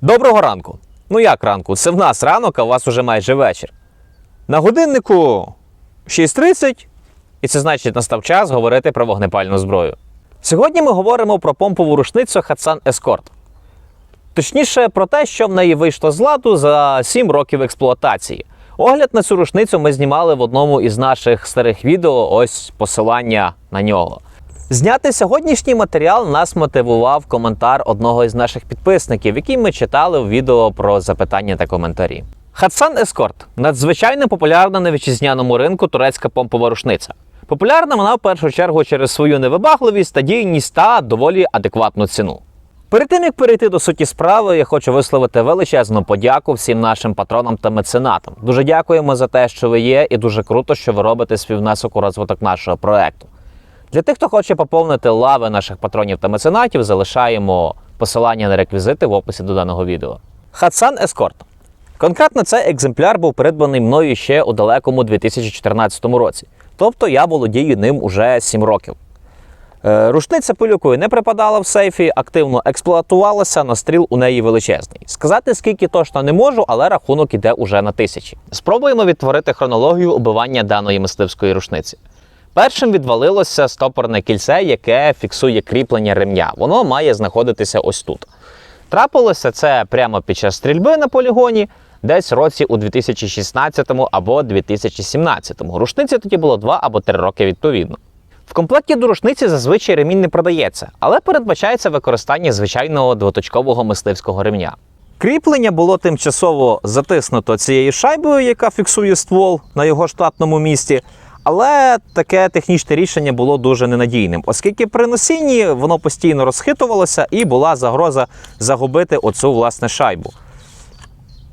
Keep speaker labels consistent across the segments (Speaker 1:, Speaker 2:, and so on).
Speaker 1: Доброго ранку. Ну як ранку? Це в нас ранок, а у вас уже майже вечір. На годиннику 6.30, і це значить настав час говорити про вогнепальну зброю. Сьогодні ми говоримо про помпову рушницю Хатсан Ескорт. Точніше, про те, що в неї вийшло з ладу за 7 років експлуатації. Огляд на цю рушницю ми знімали в одному із наших старих відео, ось посилання на нього. Зняти сьогоднішній матеріал нас мотивував коментар одного із наших підписників, який ми читали в відео про запитання та коментарі. Хатсан Ескорт надзвичайно популярна на вітчизняному ринку турецька помпова рушниця. Популярна вона в першу чергу через свою невибагливість, надійність та доволі адекватну ціну. Перед тим як перейти до суті справи, я хочу висловити величезну подяку всім нашим патронам та меценатам. Дуже дякуємо за те, що ви є, і дуже круто, що ви робите свій внесок у розвиток нашого проекту. Для тих, хто хоче поповнити лави наших патронів та меценатів, залишаємо посилання на реквізити в описі до даного відео. Хатсан Ескорт. Конкретно цей екземпляр був придбаний мною ще у далекому 2014 році. Тобто я володію ним уже 7 років. Е, Рушниця пилюкою не припадала в сейфі, активно експлуатувалася, настріл у неї величезний. Сказати скільки точно не можу, але рахунок іде уже на тисячі. Спробуємо відтворити хронологію убивання даної мисливської рушниці. Першим відвалилося стопорне кільце, яке фіксує кріплення ремня. Воно має знаходитися ось тут. Трапилося це прямо під час стрільби на полігоні, десь році у 2016 або 2017. Рушниці тоді було 2 або 3 роки відповідно. В комплекті до рушниці зазвичай ремінь не продається, але передбачається використання звичайного двоточкового мисливського ремня. Кріплення було тимчасово затиснуто цією шайбою, яка фіксує ствол на його штатному місці. Але таке технічне рішення було дуже ненадійним, оскільки при носінні воно постійно розхитувалося і була загроза загубити оцю власне шайбу.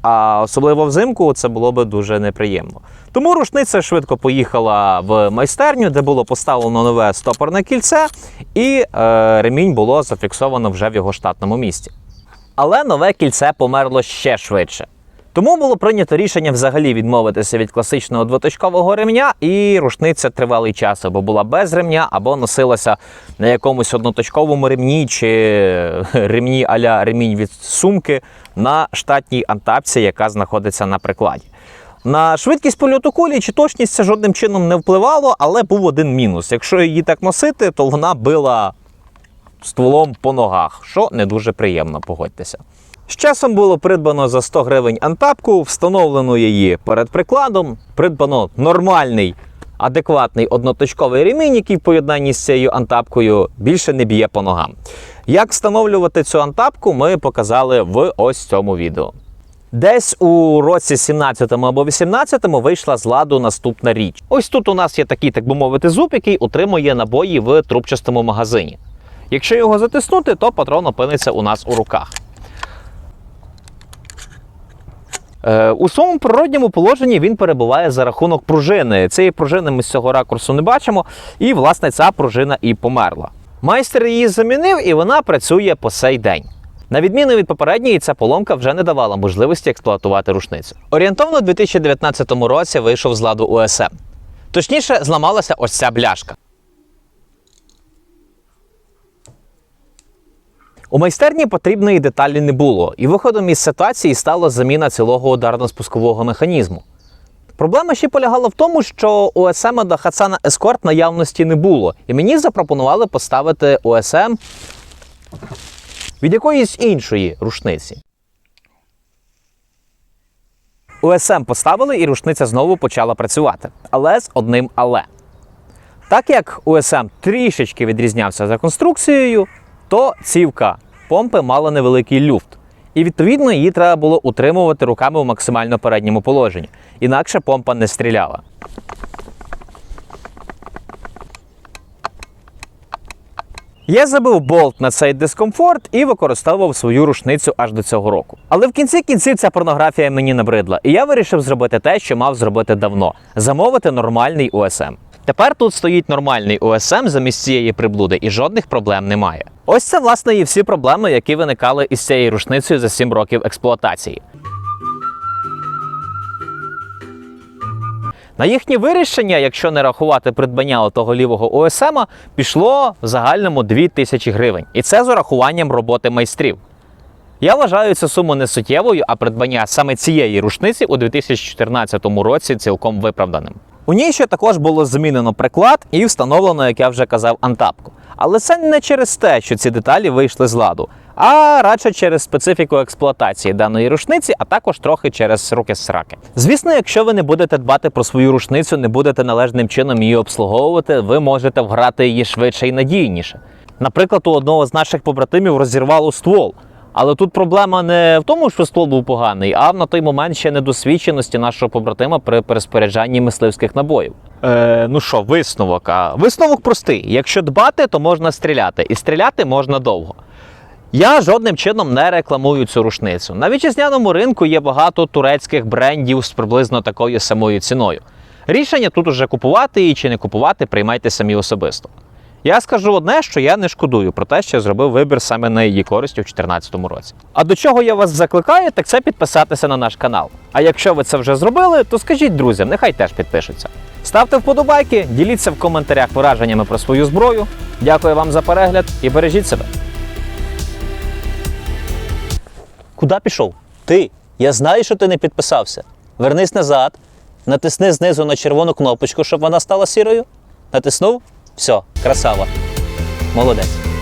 Speaker 1: А особливо взимку це було би дуже неприємно. Тому рушниця швидко поїхала в майстерню, де було поставлено нове стопорне кільце, і е, ремінь було зафіксовано вже в його штатному місці. Але нове кільце померло ще швидше. Тому було прийнято рішення взагалі відмовитися від класичного двоточкового ремня, і рушниця тривалий час або була без ремня, або носилася на якомусь одноточковому ремні чи ремні аля ремінь від сумки на штатній антапці, яка знаходиться на прикладі. На швидкість польоту кулі чи точність це жодним чином не впливало, але був один мінус. Якщо її так носити, то вона била стволом по ногах, що не дуже приємно, погодьтеся. З часом було придбано за 100 гривень антапку, встановлено її перед прикладом, придбано нормальний, адекватний одноточковий ремінь, який в поєднанні з цією антапкою більше не б'є по ногам. Як встановлювати цю антапку, ми показали в ось цьому відео. Десь у році 17 або 18 вийшла з ладу наступна річ. Ось тут у нас є такий, так би мовити, зуб, який утримує набої в трубчастому магазині. Якщо його затиснути, то патрон опиниться у нас у руках. Е, У своєму природньому положенні він перебуває за рахунок пружини. Цієї пружини ми з цього ракурсу не бачимо, і власне ця пружина і померла. Майстер її замінив, і вона працює по сей день. На відміну від попередньої, ця поломка вже не давала можливості експлуатувати рушницю. Орієнтовно у 2019 році вийшов з ладу УСМ. Точніше, зламалася ось ця бляшка. У майстерні потрібної деталі не було, і виходом із ситуації стала заміна цілого ударно-спускового механізму. Проблема ще полягала в тому, що УСМ до Хацана Ескорт наявності не було, і мені запропонували поставити УСМ від якоїсь іншої рушниці. УСМ поставили, і рушниця знову почала працювати. Але з одним але. Так як УСМ трішечки відрізнявся за конструкцією, то цівка помпи мала невеликий люфт. І відповідно її треба було утримувати руками в максимально передньому положенні. Інакше помпа не стріляла. Я забив болт на цей дискомфорт і використовував свою рушницю аж до цього року. Але в кінці кінців ця порнографія мені набридла, і я вирішив зробити те, що мав зробити давно замовити нормальний УСМ. Тепер тут стоїть нормальний УСМ замість цієї приблуди, і жодних проблем немає. Ось це власне і всі проблеми, які виникали із цією рушницею за 7 років експлуатації. На їхнє вирішення, якщо не рахувати придбання того лівого ОСМ, пішло в загальному 2000 гривень. І це з урахуванням роботи майстрів. Я вважаю цю суму не суттєвою, а придбання саме цієї рушниці у 2014 році цілком виправданим. У ній ще також було змінено приклад і встановлено, як я вже казав, антапку. Але це не через те, що ці деталі вийшли з ладу, а радше через специфіку експлуатації даної рушниці, а також трохи через руки сраки. Звісно, якщо ви не будете дбати про свою рушницю, не будете належним чином її обслуговувати, ви можете вграти її швидше і надійніше. Наприклад, у одного з наших побратимів розірвало ствол. Але тут проблема не в тому, що ствол був поганий, а на той момент ще недосвідченості нашого побратима при переспоряджанні мисливських набоїв. Е, ну що, висновок? А висновок простий: якщо дбати, то можна стріляти, і стріляти можна довго. Я жодним чином не рекламую цю рушницю. На вітчизняному ринку є багато турецьких брендів з приблизно такою самою ціною. Рішення тут уже купувати її чи не купувати, приймайте самі особисто. Я скажу одне, що я не шкодую про те, що зробив вибір саме на її користь у 2014 році. А до чого я вас закликаю, так це підписатися на наш канал. А якщо ви це вже зробили, то скажіть друзям, нехай теж підпишуться. Ставте вподобайки, діліться в коментарях враженнями про свою зброю. Дякую вам за перегляд і бережіть себе. Куди пішов? Ти. Я знаю, що ти не підписався. Вернись назад, натисни знизу на червону кнопочку, щоб вона стала сірою. Натиснув? Все, красава. Молодець.